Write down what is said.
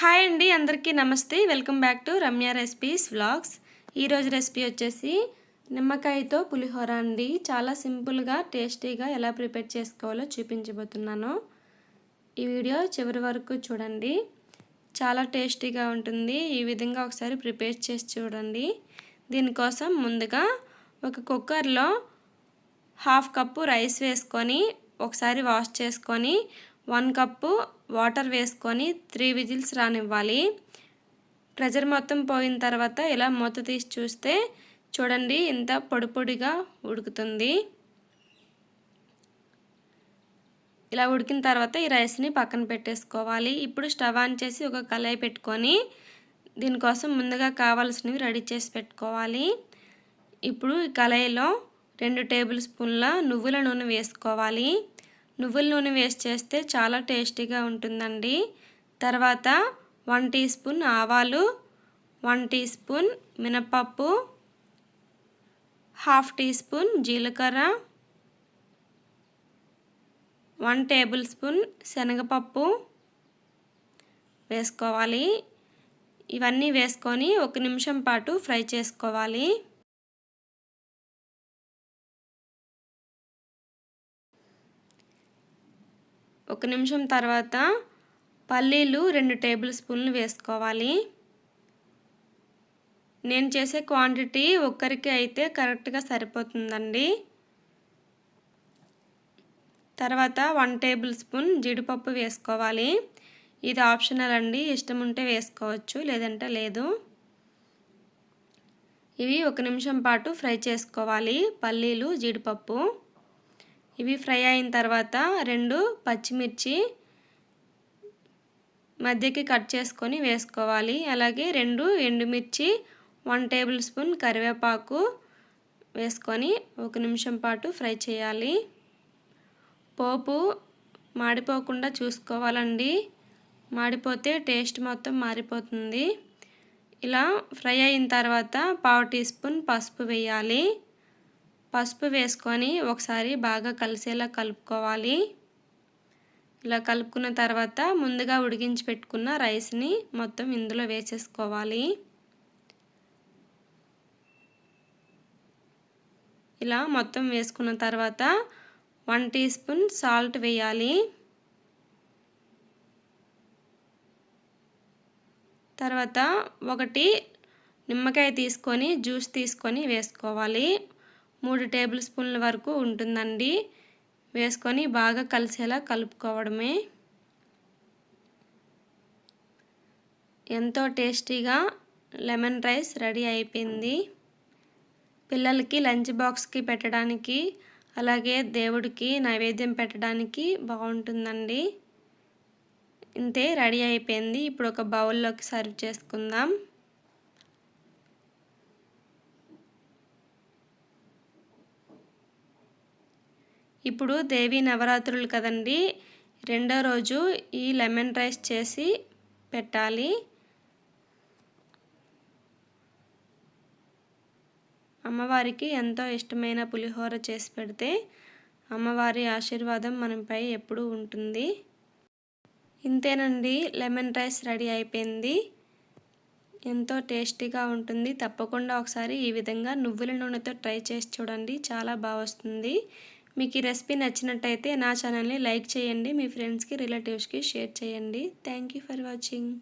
Hi అండి అందరికీ నమస్తే. Welcome back to Ramya recipes vlogs. ఈరోజు రెసిపీ వచ్చేసి నిమ్మకాయతో పులిహోర అండి. చాలా సింపుల్గా టేస్టీగా ఎలా ప్రిపేర్ చేసుకోవాలో చూపించబోతున్నాను. ఈ వీడియో చివరి వరకు చూడండి. చాలా టేస్టీగా ఉంటుంది. ఈ విధంగా ఒకసారి ప్రిపేర్ చేసి చూడండి. దీనికోసం ముందుగా ఒక కుక్కర్లో హాఫ్ కప్పు రైస్ వేసుకొని ఒకసారి వాష్ చేసుకొని వన్ కప్పు వాటర్ వేసుకొని త్రీ విజిల్స్ రానివ్వాలి. ప్రెజర్ మొత్తం పోయిన తర్వాత ఇలా మూత తీసి చూస్తే చూడండి ఇంత పొడి పొడిగా ఉడుకుతుంది. ఇలా ఉడికిన తర్వాత ఈ రైస్ని పక్కన పెట్టేసుకోవాలి. ఇప్పుడు స్టవ్ ఆన్ చేసి ఒక కళాయి పెట్టుకొని దీనికోసం ముందుగా కావాల్సినవి రెడీ చేసి పెట్టుకోవాలి. ఇప్పుడు ఈ కళాయిలో రెండు టేబుల్ స్పూన్ల నువ్వుల నూనె వేసుకోవాలి. నువ్వుల నూనె వేసి చేస్తే చాలా టేస్టీగా ఉంటుందండి. తర్వాత వన్ టీ స్పూన్ ఆవాలు వన్ టీ స్పూన్ మినపప్పు హాఫ్ టీ స్పూన్ జీలకర్ర వన్ టేబుల్ స్పూన్ శనగపప్పు వేసుకోవాలి. ఇవన్నీ వేసుకొని ఒక నిమిషం పాటు ఫ్రై చేసుకోవాలి. ఒక నిమిషం తర్వాత పల్లీలు రెండు టేబుల్ స్పూన్లు వేసుకోవాలి. నేను చేసే క్వాంటిటీ ఒక్కరికి అయితే కరెక్ట్గా సరిపోతుందండి. తర్వాత వన్ టేబుల్ స్పూన్ జీడిపప్పు వేసుకోవాలి. ఇది ఆప్షనల్ అండి. ఇష్టం ఉంటే వేసుకోవచ్చు లేదంటే లేదు. ఇవి ఒక నిమిషం పాటు ఫ్రై చేసుకోవాలి. పల్లీలు జీడిపప్పు. ఇవి ఫ్రై అయిన తర్వాత రెండు పచ్చిమిర్చి మధ్యకి కట్ చేసుకొని వేసుకోవాలి. అలాగే రెండు ఎండుమిర్చి వన్ టేబుల్ స్పూన్ కరివేపాకు వేసుకొని ఒక నిమిషం పాటు ఫ్రై చేయాలి. పోపు మాడిపోకుండా చూసుకోవాలండి. మాడిపోతే టేస్ట్ మొత్తం మారిపోతుంది. ఇలా ఫ్రై అయిన తర్వాత పావు టీ స్పూన్ పసుపు వేయాలి. పసుపు వేసుకొని ఒకసారి బాగా కలిసేలా కలుపుకోవాలి. ఇలా కలుపుకున్న తర్వాత ముందుగా ఉడికించి పెట్టుకున్న రైస్ని మొత్తం ఇందులో వేసేసుకోవాలి. ఇలా మొత్తం వేసుకున్న తర్వాత వన్ టీ స్పూన్ సాల్ట్ వేయాలి. తర్వాత ఒకటి నిమ్మకాయ తీసుకొని జ్యూస్ తీసుకొని వేసుకోవాలి. మూడు టేబుల్ స్పూన్ల వరకు ఉంటుందండి. వేసుకొని బాగా కలిసేలా కలుపుకోవడమే. ఎంతో టేస్టీగా లెమన్ రైస్ రెడీ అయిపోయింది. పిల్లలకి లంచ్ బాక్స్కి పెట్టడానికి అలాగే దేవుడికి నైవేద్యం పెట్టడానికి బాగుంటుందండి. ఇంతే రెడీ అయిపోయింది. ఇప్పుడు ఒక బౌల్లోకి సర్వ్ చేసుకుందాం. ఇప్పుడు దేవి నవరాత్రులు కదండి. రెండో రోజు ఈ లెమన్ రైస్ చేసి పెట్టాలి. అమ్మవారికి ఎంతో ఇష్టమైన పులిహోర చేసి పెడితే అమ్మవారి ఆశీర్వాదం మనపై ఎప్పుడూ ఉంటుంది. ఇంతేనండి లెమన్ రైస్ రెడీ అయిపోయింది. ఎంతో టేస్టీగా ఉంటుంది. తప్పకుండా ఒకసారి ఈ విధంగా నువ్వుల నూనెతో ట్రై చేసి చూడండి. చాలా బాగా వస్తుంది. మీకు ఈ రెసిపీ నచ్చినట్టయితే నా ఛానల్ని లైక్ చేయండి మీ ఫ్రెండ్స్కి రిలేటివ్స్కి షేర్ చేయండి. Thank you for watching.